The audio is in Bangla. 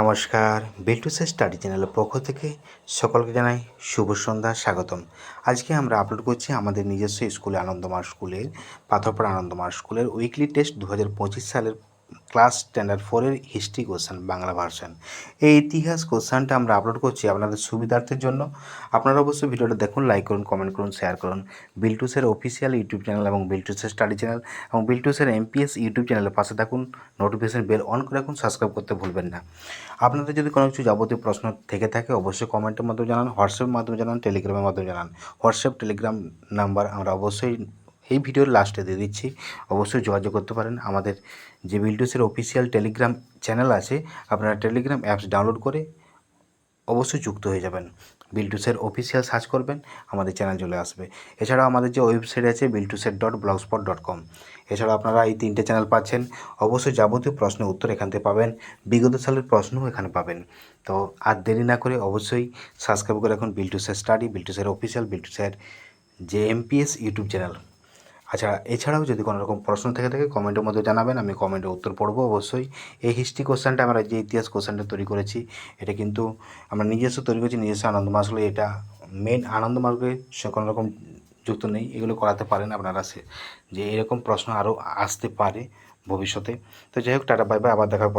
নমস্কার বিটুসে স্টাডি চ্যানেলের পক্ষ থেকে সকলকে জানাই শুভ সন্ধ্যা, স্বাগতম। আজকে আমরা আপলোড করছি আমাদের নিজস্ব স্কুলে, আনন্দমার স্কুলের, পাথরপাড়া আনন্দমার স্কুলের উইকলি টেস্ট দু হাজার পঁচিশ সালের ক্লাস স্ট্যান্ডার্ড ফোরের হিস্ট্রি কোশ্চেন, বাংলা ভার্সন। এই ইতিহাস কোশ্চেনটা আমরা আপলোড করছি আপনাদের সুবিধার্থের জন্য। আপনারা অবশ্যই ভিডিওটা দেখুন লাইক করুন কমেন্ট করুন শেয়ার করুন। বিল্টুসের অফিসিয়াল ইউটিউব চ্যানেল এবং বিল্টুসের স্টাডি চ্যানেল এবং বিল্টুসের এমপিএস ইউটিউব চ্যানেলের পাশে থাকুন নোটিফিকেশন বেল অন করে রাখুন সাবস্ক্রাইব করতে ভুলবেন না। আপনাদের যদি কোনো কিছু যাবতীয় প্রশ্ন থেকে থাকে, অবশ্যই কমেন্টের মাধ্যমে জানান হোয়াটসঅ্যাপের মাধ্যমে জানান টেলিগ্রামের মাধ্যমে জানান। হোয়াটসঅ্যাপ টেলিগ্রাম নাম্বার আমরা অবশ্যই এই ভিডিওর লাস্টে দিয়ে দিচ্ছি। অবশ্যই যোগাযোগ করতে পারেন। আমাদের যে বিল্ডুসের অফিসিয়াল টেলিগ্রাম চ্যানেল আছে, আপনারা টেলিগ্রাম অ্যাপস ডাউনলোড করে অবশ্যই যুক্ত হয়ে যাবেন। বিল্টুসের অফিসিয়াল সার্চ করবেন, আমাদের চ্যানেল চলে আসবে। এছাড়াও আমাদের যে ওয়েবসাইট আছে বিল্টুসের ডট ব্লগস্পট ডট কম এছাড়াও আপনারা এই তিনটে চ্যানেল পাচ্ছেন। অবশ্যই যাবতীয় প্রশ্নের উত্তর এখান থেকে পাবেন। বিগত সালের প্রশ্নও এখানে পাবেন। তো আর দেরি না করে অবশ্যই সাবস্ক্রাইব করে রাখুন বিল্টুসের স্টাডি বিল্টুসের অফিসিয়াল বিল্টুসের যে এমপিএস ইউটিউব চ্যানেল আচ্ছা এছাড়াও যদি কোনো রকম প্রশ্ন থেকে থাকে কমেন্টের মধ্যে জানাবেন, আমি কমেন্টে উত্তর পড়ব অবশ্যই। এই হিস্ট্রি কোশ্চেনটা আমরা যে ইতিহাস কোশ্চেনটা তৈরি করেছি, এটা কিন্তু আমরা নিজস্ব তৈরি করেছি, নিজস্ব আনন্দ মাসলে এটা মেন আনন্দ মার্গে সে কোনো রকম যুক্ত নেই, এগুলো করাতে পারেন আপনারা সে, যে এরকম প্রশ্ন আরও আসতে পারে ভবিষ্যতে। তো যাই হোক, টাটা বাই বাই আবার দেখা